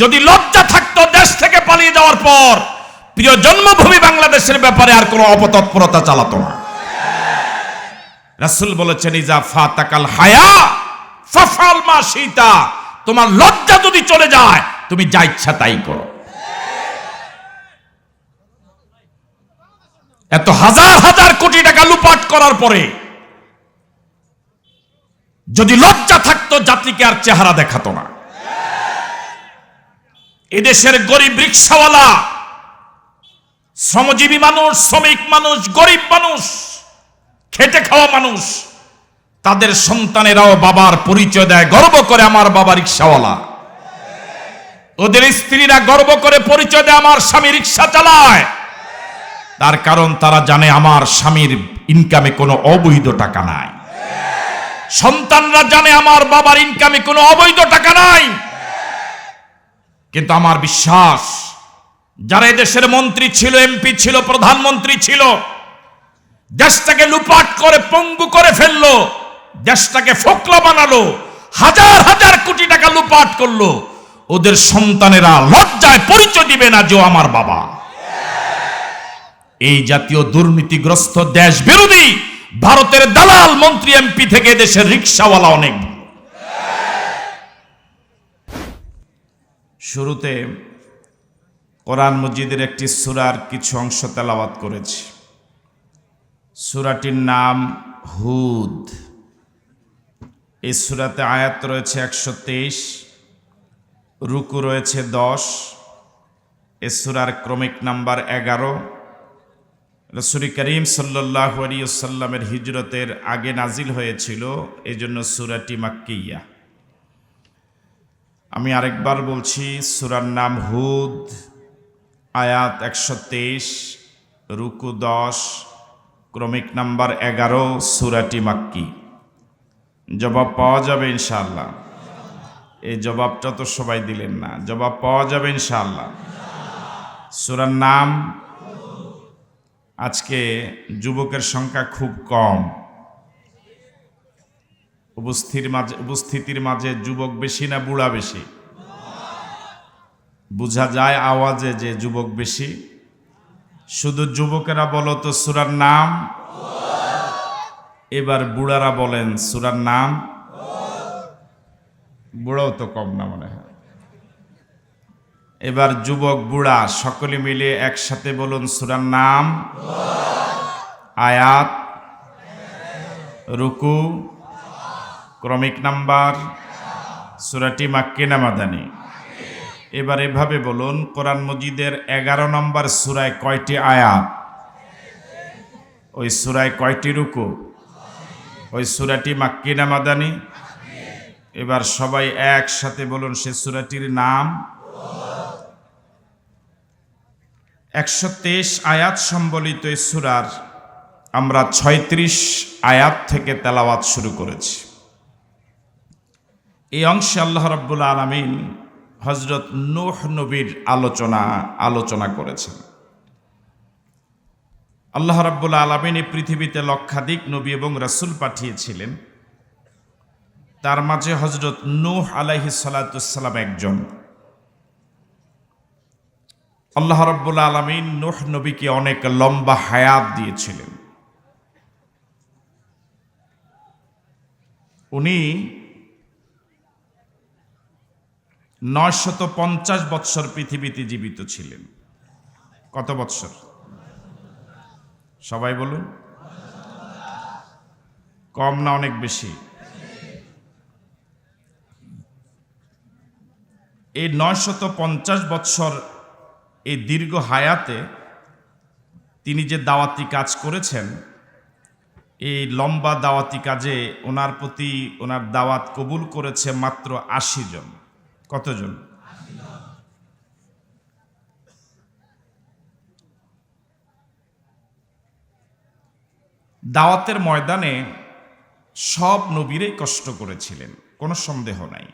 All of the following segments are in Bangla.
যদি লজ্জা থাকতো দেশ থেকে পালিয়ে যাওয়ার পর, প্রিয় জন্মভূমি বাংলাদেশের ব্যাপারে আর কোনো অপতৎপরতা চালাতো না। রাসূল বলেছেন, ইজা ফাতাকাল হায়া ফাফাল মা সীতা তোমার লজ্জা যদি চলে যায়, তুমি যা ইচ্ছা তাই করো। এত হাজার হাজার কোটি টাকা লুপাট করার পরে, যদি লজ্জা থাকতো, জাতিকে আর চেহারা দেখাতো না। এদেশের গরিব রিক্সাওয়ালা, শ্রমজীবী মানুষ, শ্রমিক মানুষ, গরিব মানুষ, খেটে খাওয়া মানুষ, তাদের সন্তানেরাও বাবার পরিচয় দেয়, গর্ব করে আমার বাবা রিক্সাওয়ালা। ওদের স্ত্রীরা গর্ব করে পরিচয় দেয়, আমার স্বামী রিক্সা চালায়। তার কারণ তারা জানে আমার স্বামীর ইনকামে কোনো অবৈধ টাকা নাই। সন্তানরা জানে আমার বাবার ইনকামে কোনো অবৈধ টাকা নাই। কিন্তু আমার বিশ্বাস, যারা দেশের মন্ত্রী ছিল, এমপি ছিল, প্রধানমন্ত্রী ছিল, দেশটাকে লুপাট করে, পঙ্গু করে ফেলল, দেশটাকে ফোকলা বানালো, হাজার হাজার কোটি টাকা লুপাট করল, ওদের সন্তানেরা লজ্জায় পরিচয় দিবে না যে আমার বাবা। এই জাতীয় দুর্নীতিগ্রস্ত দেশ বিরোধী, ভারতের দালাল মন্ত্রী এমপি থেকে দেশের রিক্সাওয়ালা অনেক ভালো। শুরুতে কোরআন মজিদের একটি সুরার কিছু অংশ তেলাওয়াত করেছি। সুরাটির নাম হুদ। এই সুরাতে আয়াত রয়েছে একশো তেইশ, রুকু রয়েছে দশ, এ সুরার ক্রমিক নাম্বার এগারো। রসুল করিম সাল্লাহ আলিয়াল্লামের হিজরতের আগে নাজিল হয়েছিল এই জন্য সুরাটি মাক্কিয়া। আমি আরেকবার বলছি, সুরার নাম হুদ, আয়াত একশো তেইশ, রুকু দশ, ক্রমিক নাম্বার এগারো, সুরাটি মাক্কি। জবাব পাওয়া যাবে ইনশাআল্লাহ। এই জবাবটা তো সবাই দিলেন না। জবাব পাওয়া যাবে ইনশাআল্লাহ। সুরার নাম, আজকে যুবকের সংখ্যা খুব কম। উপস্থিতির মাঝে উপস্থিতির মাঝে যুবক বেশি না বুড়া বেশি? বোঝা যায় আওয়াজে যে যুবক বেশি। শুধু যুবকেরা বলো তো সুরার নাম? এবার বুড়ারা বলেন, সুরার নাম? বুড়াও তো কম না মনে হয়। এবার যুবক, বুড়া সকলে মিলে একসাথে বলুন, সুরার নাম? আয়াত, রুকু। ক্রমিক নাম্বার। সুরাটি মাক্কি নামাদানি এবার এভাবে বলুন, কোরআন মজিদের এগারো নম্বর সুরায় কয়টি আয়াত? ওই সুরায় কয়টি রুকু? ওই সুরাটি মাক্কি নামাদানি এবার সবাই একসাথে বলুন, সে সুরাটির নাম? একশো তেইশ আয়াত সম্বলিত এই সুরার আমরা ছয়ত্রিশ আয়াত থেকে তেলাওয়াত শুরু করেছি। এই অংশে আল্লাহ রাব্বুল আলমিন হজরত নূহ নবীর আলোচনা আলোচনা করেছেন। আল্লাহ রাব্বুল আলমিন এই পৃথিবীতে লক্ষাধিক নবী এবং রাসূল পাঠিয়েছিলেন। তার মাঝে হজরত নূহ আলাইহি সালাতুসাল্লাম একজন। আল্লাহ রব্বুল আলমিন নূহ নবীকে অনেক লম্বা হায়াত দিয়েছিলেন। উনি নয়শত পঞ্চাশ বৎসর পৃথিবীতে জীবিত ছিলেন। কত বৎসর? সবাই বলুন। কম না অনেক বেশি? এই নয়শত পঞ্চাশ বৎসর এই দীর্ঘ হায়াতে তিনি যে দাওয়াতি কাজ করেছেন, এই লম্বা দাওয়াতি কাজে ওনার প্রতি ওনার দাওয়াত কবুল করেছে মাত্র আশি জন। কতজন? দাওয়াতের ময়দানে সব নবীরাই কষ্ট করেছিলেন, কোনো সন্দেহ নাই।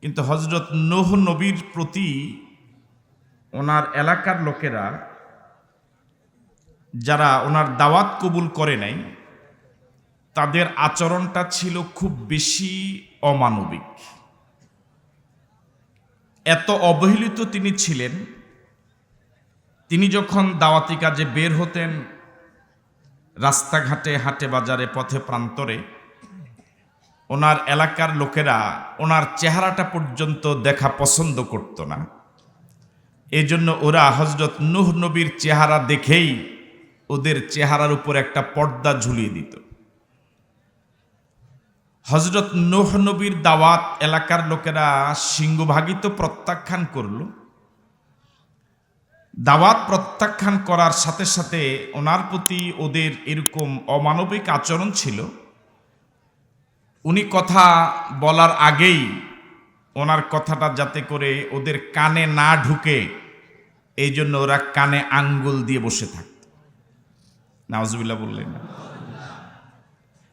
কিন্তু হজরত নোহ নবীর প্রতি ওনার এলাকার লোকেরা, যারা ওনার দাওয়াত কবুল করে নাই, তাদের আচরণটা ছিল খুব বেশি অমানবিক। এত অবহেলিত তিনি ছিলেন। তিনি যখন দাওয়াতি কাজে বের হতেন, রাস্তাঘাটে, হাটে বাজারে, পথে প্রান্তরে, ওনার এলাকার লোকেরা ওনার চেহারাটা পর্যন্ত দেখা পছন্দ করত না। এই জন্য ওরা হজরত নুহ নবীর চেহারা দেখেই ওদের চেহারার উপর একটা পর্দা ঝুলিয়ে দিত। হজরত নোহ নবীর দাওয়াত এলাকার লোকেরা সিংহভাগই তো প্রত্যাখ্যান করল। দাওয়াত প্রত্যাখ্যান করার সাথে সাথে ওনার প্রতি ওদের এরকম অমানবিক আচরণ ছিল। উনি কথা বলার আগেই ওনার কথাটা যাতে করে ওদের কানে না ঢুকে এই জন্য ওরা কানে আঙ্গুল দিয়ে বসে থাকত। নাওজবিল্লা বললেন। না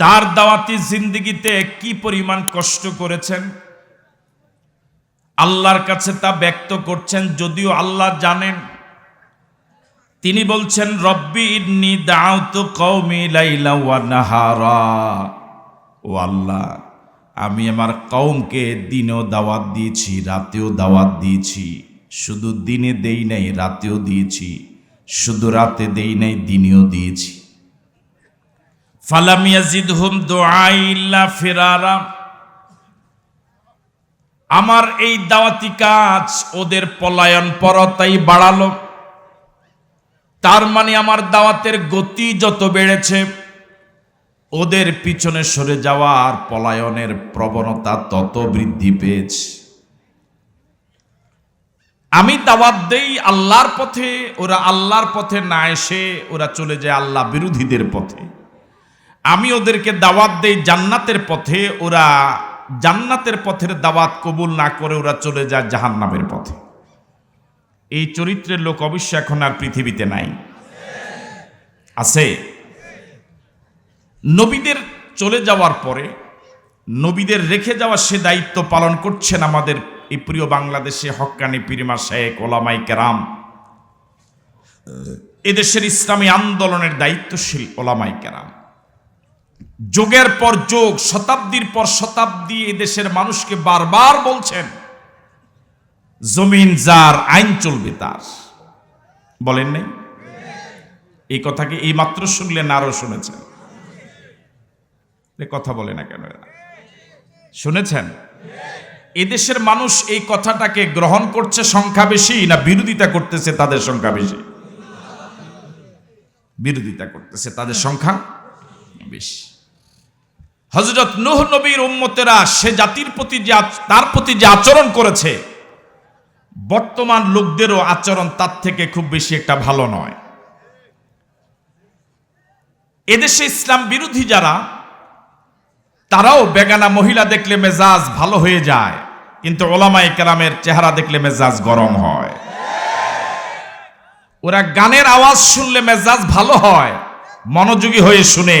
তার দাওয়াতি জিন্দগিতে কি পরিমাণ কষ্ট করেছেন? আল্লাহর কাছে তা ব্যক্ত করছেন, যদিও আল্লাহ জানেন। তিনি বলছেন, রব্বি ইন্নি দাউতু কওমি লাইলা ওয়া নাহারা। ও আল্লাহ, আমি আমার কওমকে দিনেও দাওয়াত দিয়েছি, রাতেও দাওয়াত দিয়েছি। শুধু দিনে দেই নাই, রাতেও দিয়েছি। শুধু রাতে দেই নাই, দিনেও দিয়েছি। আমার এই দাওয়াতি কাজ ওদের পলায়ন পরতাই বাড়ালো। তার মানে আমার দাওয়াতের গতি যত বেড়েছে, ওদের পিছনে সরে যাওয়ার পলায়নের প্রবণতা তত বৃদ্ধি পেয়েছে। আমি দাওয়াত দেই আল্লাহর পথে, ওরা আল্লাহর পথে না এসে ওরা চলে যায় আল্লাহ বিরোধীদের পথে। আমি ওদেরকে দাওয়াত দেই জান্নাতের পথে, ওরা জান্নাতের পথের দাওয়াত কবুল না করে ওরা চলে যায় জাহান্নামের পথে। এই চরিত্রের লোক অবশ্য এখন আর পৃথিবীতে নাই। আছে। নবীদের চলে যাওয়ার পরে, নবীদের রেখে যাওয়া সে দায়িত্ব পালন করছেন আমাদের এই প্রিয় বাংলাদেশে হক্কানি পিরিমা শেখ ওলামাই কেরাম। এদেশের ইসলামী আন্দোলনের দায়িত্বশীল ওলামাই কেরাম। যুগের পর যুগ, শতাব্দীর পর শতাব্দী এদেশের মানুষকে বারবার বলছেন, জমিন যার, আইন চলবে তার। বলেন নাই? এই কথাকে এই মাত্র শুনলেন আরও শুনেছেন। কথা বলে না কেন? শুনেছেন? এদেশের মানুষ এই কথাটাকে গ্রহণ করছে সংখ্যা বেশি না বিরোধিতা করতেছে তাদের সংখ্যা বেশি? বিরোধিতা করতেছে তাদের সংখ্যা বেশি। হজরত নুহ নবীর উম্মতেরা সে জাতির প্রতি যে তার প্রতি যে আচরণ করেছে, বর্তমান লোকদেরও আচরণ তার থেকে খুব বেশি একটা ভালো নয়। এদেশে ইসলাম বিরোধী যারা, তারাও বেগানা মহিলা দেখলে মেজাজ ভালো হয়ে যায়, কিন্তু ওলামাই কেরামের চেহারা দেখলে মেজাজ গরম হয়। ওরা গানের আওয়াজ শুনলে মেজাজ ভালো হয়, মনোযোগী হয়ে শুনে।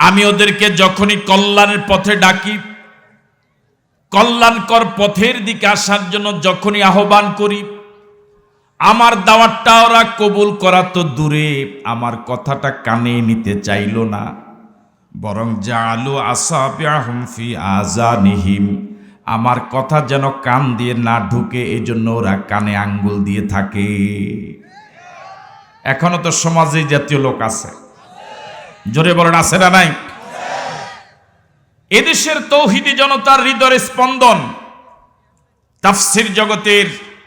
আমি ওদেরকে যখনই কল্যাণের পথে ডাকি, কল্যাণকর পথের দিকে আসার জন্য যখনই আহ্বান করি, আমার দাওয়াতটা ওরা কবুল করা তো দূরে, আমার কথাটা কানে নিতে চাইল না। বরং জালু আসাবিয়াহুম ফি আজানিহিম আমার কথা যেন কান দিয়ে না ঢুকে এই জন্য ওরা কানে আঙ্গুল দিয়ে থাকে। এখনও তো সমাজে জাতীয় লোক আছে। জোরে বলেন, আছে না নাই? এদেশের তৌহিদি জনতার হৃদয়ের স্পন্দন তাফসির জগতের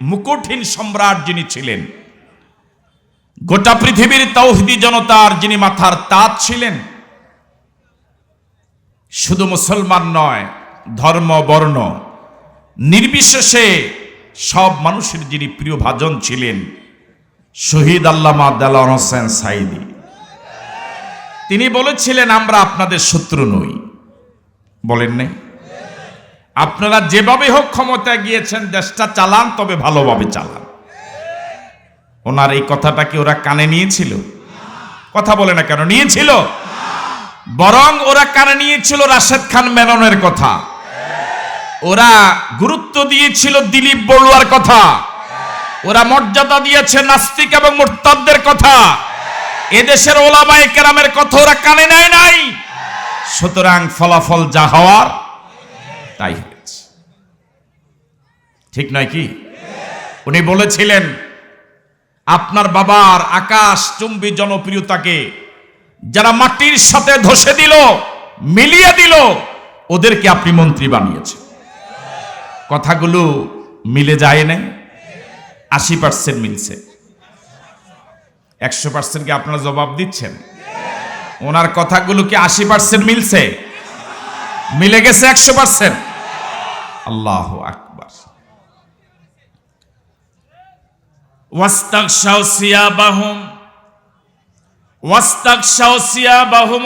মুকুটহীন সম্রাট যিনি ছিলেন, গোটা পৃথিবীর তৌহিদি জনতার যিনি মাথার তাজ ছিলেন, শুধু মুসলমান নয়, ধর্ম, বর্ণ, নির্বিশেষে সব মানুষের যিনি প্রিয় ভাজন ছিলেন, শহীদ আল্লামা দেলান হোসেন সাইদি তিনি বলেছিলেন, আমরা আপনাদের শত্রু নই। বলেন নাই? আপনারা যেভাবে হোক ক্ষমতায় গিয়েছেন, দেশটা চালান, তবে ভালোভাবে চালান। ওনার এই কথাটা কি ওরা কানে নিয়েছিল? কথা বলে না কেন? নিয়েছিল। বরং ওরা কানে নিয়েছিল রাশেদ খান মেননের কথা। ওরা গুরুত্ব দিয়েছিল দিলীপ বড়ুয়ার কথা। ওরা মর্যাদা দিয়েছে নাস্তিক এবং মোরতাদদের কথা। এদেশের ওলামায়ে কেরামের কথা ওরা কানে নেয় নাই। সুতরাং ফলাফল যা হওয়ার, তাই হয়েছে। ঠিক নয় কি? উনি বলেছিলেন, আপনার বাবার আকাশ চুম্বী জনপ্রিয়তাকে যারা মাটির সাথে ধসে দিল, মিলিয়ে দিল, ওদেরকে আপনি মন্ত্রী বানিয়েছেন। কথাগুলো মিলে যায় না আশি পার্সেন্ট মিলছে। একশো পার্সেন্ট কি আপনারা জবাব দিচ্ছেন? ওনার কথাগুলো কি আশি পার্সেন্ট মিলছে? মিলে গেছে একশো পার্সেন্ট আল্লাহ আকবার।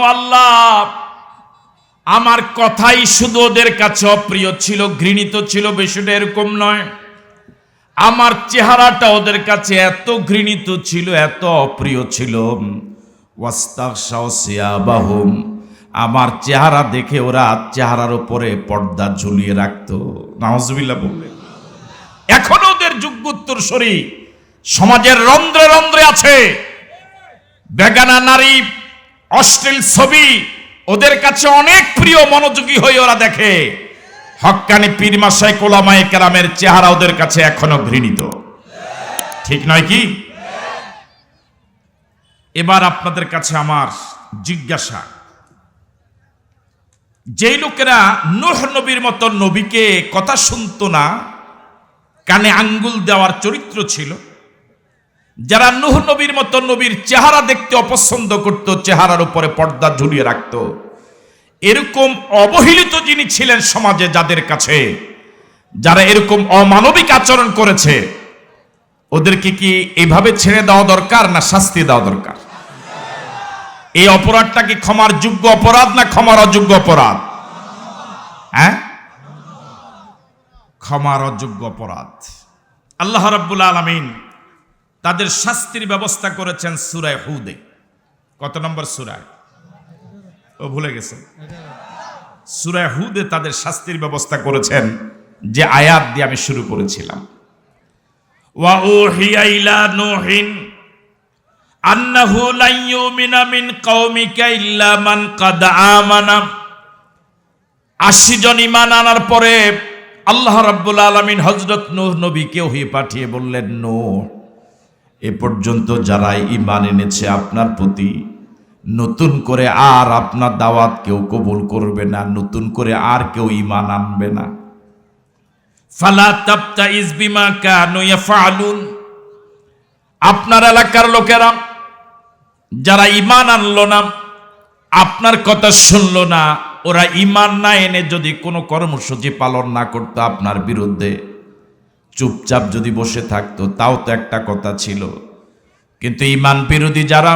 আল্লাহ। আমার কথাই শুধু ওদের কাছে অপ্রিয় ছিল, ঘৃণিত ছিল বিষয়টা এরকম নয়। আমার চেহারাটা ওদের কাছে এত ঘৃণিত ছিল, এত অপ্রিয় ছিল। আমার চেহারা দেখে ওরা চেহারার উপরে পর্দা ঝুলিয়ে রাখতো। নাহজবিল্লা বললেন, এখনও ওদের যুগোত্তর শরী সমাজের রন্ধ্রে রন্ধ্রে আছে। বেগানা নারী, অশ্লীল ছবি, ওদের কাছে অনেক প্রিয় মনোযোগী হয়ে ওরা দেখে। হক্কানি পীর মাসাই কোলামায়ে কেরামের চেহারা ওদের কাছে এখনও ঘৃণিত। ঠিক নয় কি? এবার আপনাদের কাছে আমার জিজ্ঞাসা। যেই লোকেরা নূহ নবীর মতো নবীকে কথা শুনতো না, কানে আঙ্গুল দেওয়ার চরিত্র ছিল, যারা নুহ নবীর মতো নবীর চেহারা দেখতে অপছন্দ করত, চেহারার উপরে পর্দা ঝুলিয়ে রাখত এরকম অবহেলিত যিনি ছিলেন সমাজে যাদের কাছে, যারা এরকম অমানবিক আচরণ করেছে, ওদেরকে কি এইভাবে ছেড়ে দেওয়া দরকার না শাস্তি দেওয়া দরকার? এই অপরাধটা কি ক্ষমার যোগ্য অপরাধ না ক্ষমার অযোগ্য অপরাধ? হ্যাঁ? ক্ষমার অযোগ্য অপরাধ। আল্লাহ রাব্বুল আলামিন তাদের শাস্তির ব্যবস্থা করেছেন সুরায় হুদে। কত নম্বর সুরায়? ও ভুলে গেছে। সুরায় হুদে তাদের শাস্তির ব্যবস্থা করেছেন যে আয়াত দিয়ে আমি শুরু করেছিলাম। ওয়া উহিয়া ইলা নূহিন আন্নাহু লান ইউমিনা মিন কাদ আমানা। 80 জন ঈমান আনার পরে আল্লাহ রাব্বুল আলামিন হযরত নূহ নবীকে ওহী পাঠিয়ে বললেন, নূহ, এ পর্যন্ত যারা ইমান এনেছে আপনার প্রতি নতুন করে আর আপনার দাওয়াত কেউ কবুল করবে না, নতুন করে আর কেউ ইমান আনবে না। ফালা ইয়াফআলুন। আপনার এলাকার লোকেরা যারা ইমান আনলো না, আপনার কথা শুনলো না, ওরা ইমান না এনে যদি কোনো কর্মসূচি পালন না করতো আপনার বিরুদ্ধে, চুপচাপ যদি বসে থাকতো, তাও তো একটা কথা ছিল। কিন্তু ইমান বিরোধী যারা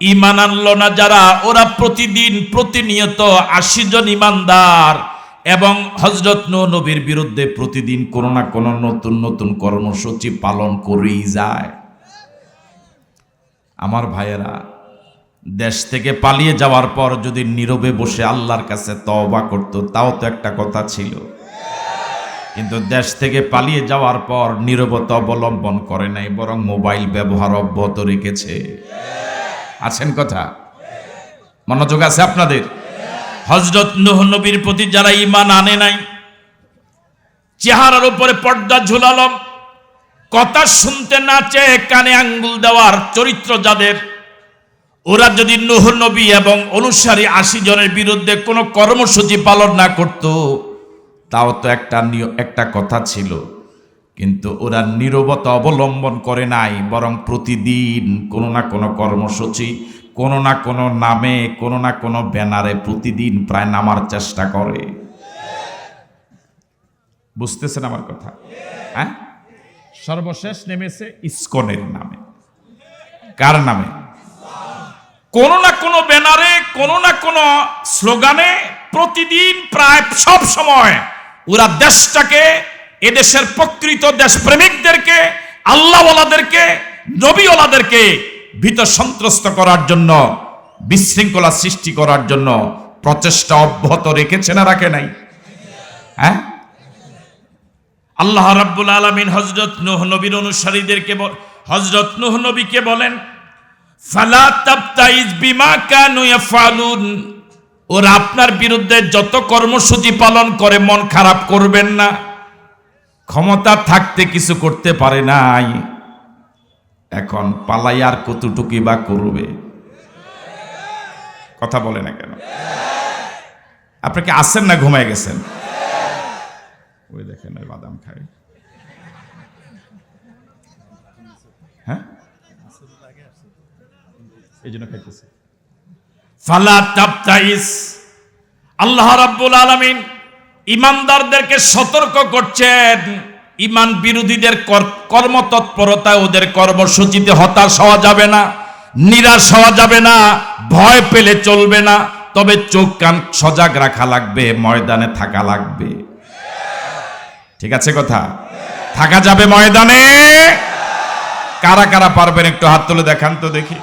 ইমান আনলো না যারা, ওরা প্রতিদিন প্রতিনিয়ত আশি জন ইমানদার এবং হজরত নবীর বিরুদ্ধে প্রতিদিন কোনো না কোনো নতুন নতুন কর্মসূচি পালন করেই যায়। আমার ভাইয়েরা, দেশ থেকে পালিয়ে যাওয়ার পর যদি নীরবে বসে আল্লাহর কাছে তওবা করত, তাও তো একটা কথা ছিল। কিন্তু দেশ থেকে পালিয়ে যাওয়ার পর নীরবতা অবলম্বন করে নাই, বরং মোবাইল ব্যবহার অব্যাহত রেখেছে। আছেন কথা? মনোযোগ আছে আপনাদের? হজরত নূহ নবীর প্রতি যারা ইমান আনে নাই, চেহারার উপরে পর্দা ঝুলালম কথা শুনতে না চেয়ে কানে আঙ্গুল দেওয়ার চরিত্র যাদের, ওরা যদি নূহ নবী এবং অনুসারী আশি জনের বিরুদ্ধে কোনো কর্মসূচি পালন না করত, তাও তো একটা একটা কথা ছিল। কিন্তু ওরা নীরবতা অবলম্বন করে নাই, বরং প্রতিদিন কোনো না কোনো কর্মসূচি, কোনো না কোনো নামে, কোনো না কোনো ব্যানারে প্রতিদিন প্রায় নামার চেষ্টা করে। বুঝতেছেন আমার কথা? হ্যাঁ? সর্বশেষ নেমেছে ইস্কনের নামে। কার নামে? কোনো না কোনো ব্যানারে, কোনো না কোনো স্লোগানে প্রতিদিন প্রায় সব সময় ওরা দেশটাকে এদেশের প্রকৃত দেশপ্রেমিকদেরকে, আল্লাহওয়ালাদেরকে, নবীওয়ালাদেরকে ভীত সন্ত্রস্ত করার জন্য, বিশৃঙ্খলা সৃষ্টি করার জন্য প্রচেষ্টা অব্যাহত রেখেছে না রাখে নাই। হ্যাঁ? আল্লাহ রাব্বুল আলামিন হযরত নূহ নবীর অনুসারীদেরকে হযরত নূহ নবীকে বলেন, ফালা তাবতাইজ বিমা কানু ওরা আপনার বিরুদ্ধে যত কর্মসূচি পালন করে, মন খারাপ করবেন না। ক্ষমতা থাকতে কিছু করতে পারে নাই, এখন পালাই আর কতটুকি বা করবে? কথা বলে না কেন? আপনি কি আসেন না ঘুমায় গেছেন? ওই দেখেন, ওই বাদাম খায় হ্যাঁ? আল্লাহ রাব্বুল আলামিন ইমানদারদেরকে সতর্ক করছেন। ইমান বিরোধীদের কর- কর্মতৎপরতা, ওদের কর্মসূচিতে হতাশ হওয়া যাবে না, নিরাশ হওয়া যাবে না, ভয় পেলে চলবে না, তবে চোখ, কান সজাগ রাখা লাগবে, ময়দানে থাকা লাগবে। ঠিক আছে কথা? থাকা যাবে ময়দানে? কারা কারা পারবেন একটু হাত তুলে দেখান তো দেখি।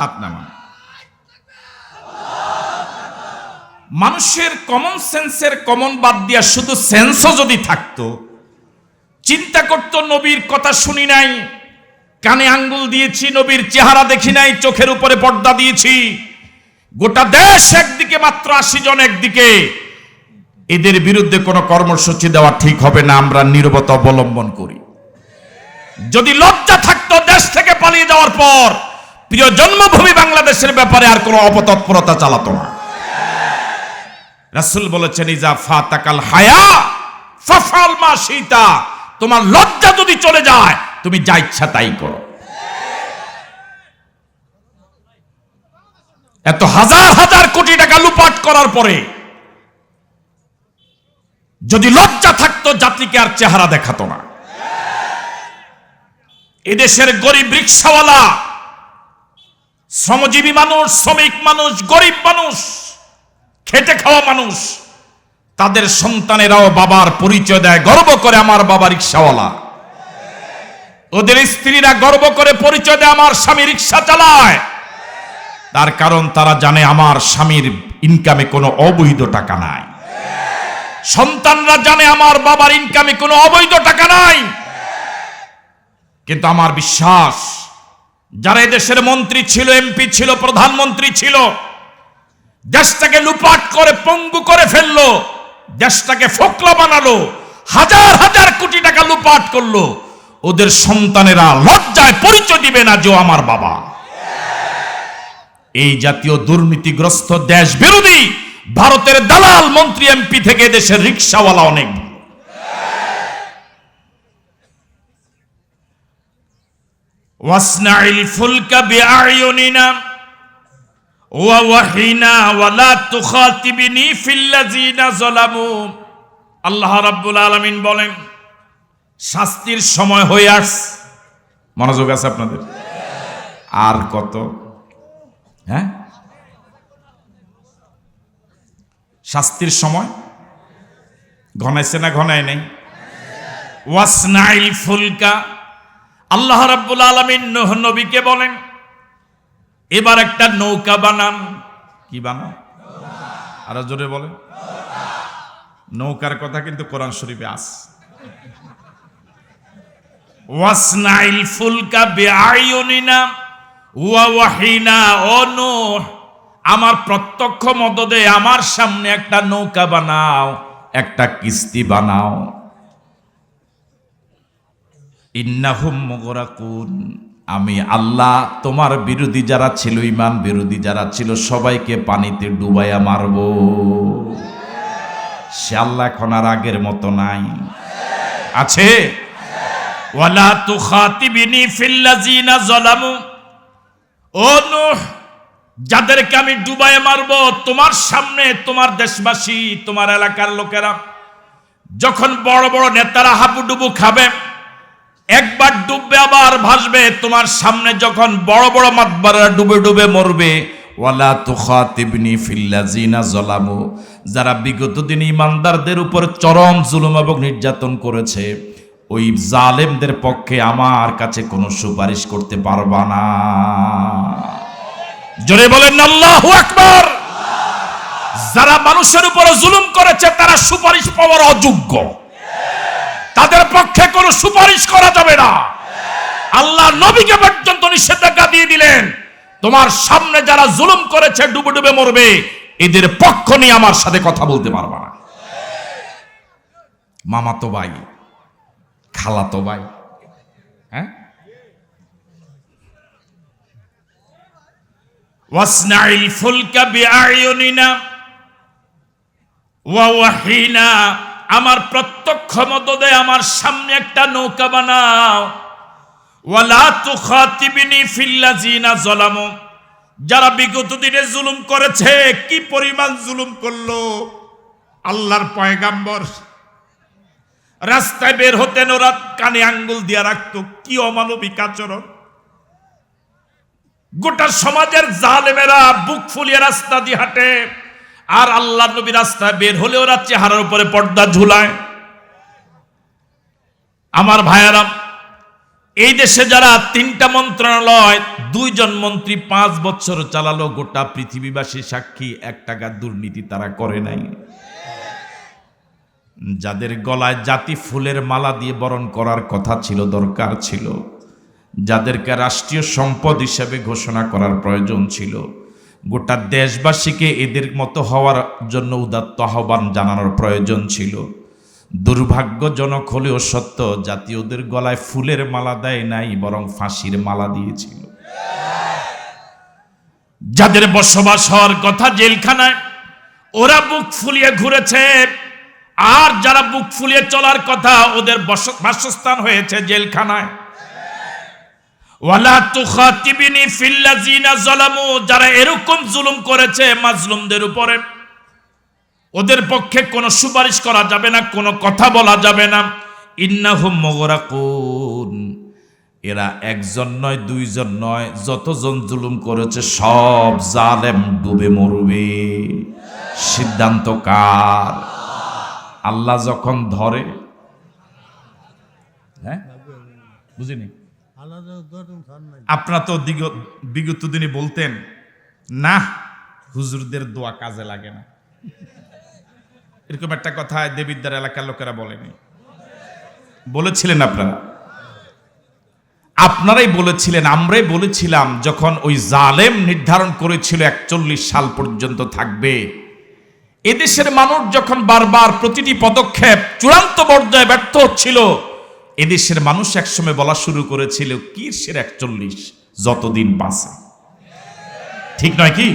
হাত নামান মানুষের কমন সেন্সের কমন বাদ দিয়া শুধু সেন্সও যদি থাকতো, চিন্তা করত নবীর কথা শুনি নাই, কানে আঙ্গুল দিয়েছি, নবীর চেহারা দেখি নাই, চোখের উপরে পর্দা দিয়েছি, গোটা দেশ একদিকে মাত্র আশি জন একদিকে, এদের বিরুদ্ধে কোনো কর্মসূচি দেওয়া ঠিক হবে না, আমরা নীরবতা অবলম্বন করি। যদি লজ্জা থাকতো দেশ থেকে পালিয়ে যাওয়ার পর প্রিয় জন্মভূমি বাংলাদেশের ব্যাপারে আর কোনো অপতৎপরতা চালাতো না। রাসুল বলেছেন, ইজা হায়া মা সীতা তোমার লজ্জা যদি চলে যায়, তুমি যা ইচ্ছা তাই করো। এত হাজার হাজার কোটি টাকা লুপাট করার পরে যদি লজ্জা থাকতো, জাতিকে আর চেহারা দেখাতো না। এদেশের গরিব রিক্সাওয়ালা শ্রমজীবী মানুষ, শ্রমিক মানুষ, গরিব মানুষ, খেটে খাওয়া মানুষ, তাদের সন্তানেরাও বাবার পরিচয় দেয়, গর্ব করে আমার বাবা রিক্সাওয়ালা। ওদের স্ত্রীরা গর্ব করে পরিচয় দেয়, আমার স্বামী রিক্সা চালায়। তার কারণ তারা জানে আমার স্বামীর ইনকামে কোনো অবৈধ টাকা নাই। সন্তানরা জানে আমার বাবার ইনকামে কোনো অবৈধ টাকা নাই। কিন্তু আমার বিশ্বাস যারা দেশের মন্ত্রী ছিল, এমপি ছিল, প্রধানমন্ত্রী ছিল, দেশটাকে লুপাট করে, পঙ্গু করে ফেলল, দেশটাকে ফোকলা বানালো, হাজার হাজার কোটি টাকা লুপাট করল, ওদের সন্তানেরা লজ্জায় পরিচয় দিবে না যে আমার বাবা। এই জাতীয় দুর্নীতিগ্রস্ত দেশ বিরোধী ভারতের দালাল মন্ত্রী এমপি থেকে দেশের রিক্সাওয়ালা অনেক ভালো। ফুলকা আল্লাহ রাব্বুল আলামিন বলেন, শাস্তির সময় হয়ে আস। মনোযোগ আছে আপনাদের? আর কত? হ্যাঁ? শাস্তির সময়? ঘনাইছে না ঘনায় নেই? ওয়াসনাইল ফুলকা আল্লাহ রাব্বুল আলামিন নূহ নবীকে বলেন, এবার একটা নৌকা বানান। কি বানান আর জোরে বলেন। নৌকার কথা কিন্তু কোরআন শরীফে আস ওয়াসনাইল ফুলকা বিআয়ুনিনা ওয়া ওয়াহিনা। ও নূহ, আমার প্রত্যক্ষ মদদে আমার সামনে একটা নৌকা বানাও, একটা কিস্তি বানাও। ইন্নাহুম মুগরাকুন। আমি আল্লাহ, তোমার বিরোধী যারা ছিল ইমান বিরোধী যারা ছিল, সবাইকে পানিতে ডুবাইয়া মারব। সে আল্লাহ এখন আর আগের মতো নাই। আছে? ওয়ালা তুখাতিবিনি ফিল্লাযিনা যালামু। ও নূহ, যাদেরকে আমি ডুবাই মারব, তোমার সামনে তোমার দেশবাসী, তোমার এলাকার লোকেরা, যখন বড় বড় নেতারা হাবুডুবু খাবে একবার ডুববে, আবার ভাসবে। তোমার সামনে যখন বড় বড় মাতবাররা ডুবে ডুবে মরবে, ওয়ালা তুখাতিবনি ফিল্লাযিনা যালামু। যারা বিগত দিন ইমানদারদের উপর চরম জুলুম এবং নির্যাতন করেছে, ওই জালেমদের পক্ষে আমার কাছে কোনো সুপারিশ করতে পারবা না। জোরে বলেন, আল্লাহু আকবার! যারা মানুষের উপর জুলুম করেছে, তারা সুপারিশ পাওয়ার অযোগ্য। তাদের পক্ষে কোনো সুপারিশ করা যাবে না। আল্লাহ নবীকে পর্যন্ত নিষেধাজ্ঞা দিয়ে দিলেন, তোমার সামনে যারা জুলুম করেছে, ডুবে ডুবে মরবে। এদের পক্ষ নিয়ে আমার সাথে কথা বলতে পারবা না। মামা তো ভাই খালাতো ভাই হ্যাঁ? ফুলকা বিআয়ুনিনা ওয়া আমার প্রত্যক্ষ মদদে আমার সামনে একটা নৌকা বানাও। ওয়ালা তুখাতিবিনি ফিল্লাযিনা যালামু। যারা বিগত দিনে জুলুম করেছে, কি পরিমাণ জুলুম করল? আল্লাহর পয়গাম্বর। রাস্তায় বের হতেন, ওরা কানে আঙ্গুল দিয়া রাখতো। কি অমানবিক আচরণ। গোটা সমাজের জালেমেরা বুক ফুলিয়ে রাস্তা দিয়ে হাঁটে। আর আল্লাহ নবী রাস্তায় বের হলে ওরা চেহারার উপরে পর্দা ঝুলায়। আমার ভাইয়ারাম, এই দেশে যারা তিনটা মন্ত্রণালয়, দুইজন মন্ত্রী পাঁচ বছর চালালো, গোটা পৃথিবীবাসী সাক্ষী, এক টাকা দুর্নীতি তারা করে নাই। যাদের গলায় জাতি ফুলের মালা দিয়ে বরণ করার কথা ছিল, দরকার ছিল। যাদেরকে রাষ্ট্রীয় সম্পদ হিসেবে ঘোষণা করার প্রয়োজন ছিল। গোটা দেশবাসীকে এদের মতো হওয়ার জন্য উদাত্ত আহ্বান জানানোর প্রয়োজন ছিল। দুর্ভাগ্যজনক হলেও সত্য, জাতীয়দের গলায় ফুলের মালা দেয় নাই, বরং ফাঁসির মালা দিয়েছিল। যাদের বসবাস হওয়ার কথা জেলখানায়, ওরা বুক ফুলিয়ে ঘুরেছে। আর যারা বুক ফুলিয়ে চলার কথা ওদের বস- বাসস্থান হয়েছে জেলখানায়। ওয়ালা তুখাতিবিনি ফিল্লাযিনা যালামু, যারা এরকম জুলুম করেছে মাজলুমদের উপরে। ওদের পক্ষে কোনো সুপারিশ করা যাবে না, কোনো কথা বলা যাবে না। ইন্নাহুম মুগরাকুন। এরা একজন নয়, দুইজন নয়, যতজন জুলুম করেছে সব জালেম ডুবে মরবে। সিদ্ধান্ত কার? আল্লাহ যখন ধরে হ্যাঁ? বুঝিনি? আপনারা তো বিগত দিনে বলতেন, না, হুজুরদের দোয়া কাজে লাগে না। এরকম একটা কথা দেবিদ্যার এলাকার লোকেরা বলেনি। বলেছিলেন আপনারা? আপনারাই বলেছিলেন, আমরাই বলেছিলাম, যখন ওই জালেম নির্ধারণ করেছিল একচল্লিশ সাল পর্যন্ত থাকবে। এদেশের মানুষ যখন বারবার প্রতিটি পদক্ষেপ চূড়ান্ত পর্যায়ে ব্যর্থ হচ্ছিল এদেশের মানুষ একসময় বলা শুরু করেছিল কিসের একচল্লিশ? যতদিন বাঁচে। ঠিক নয় কি?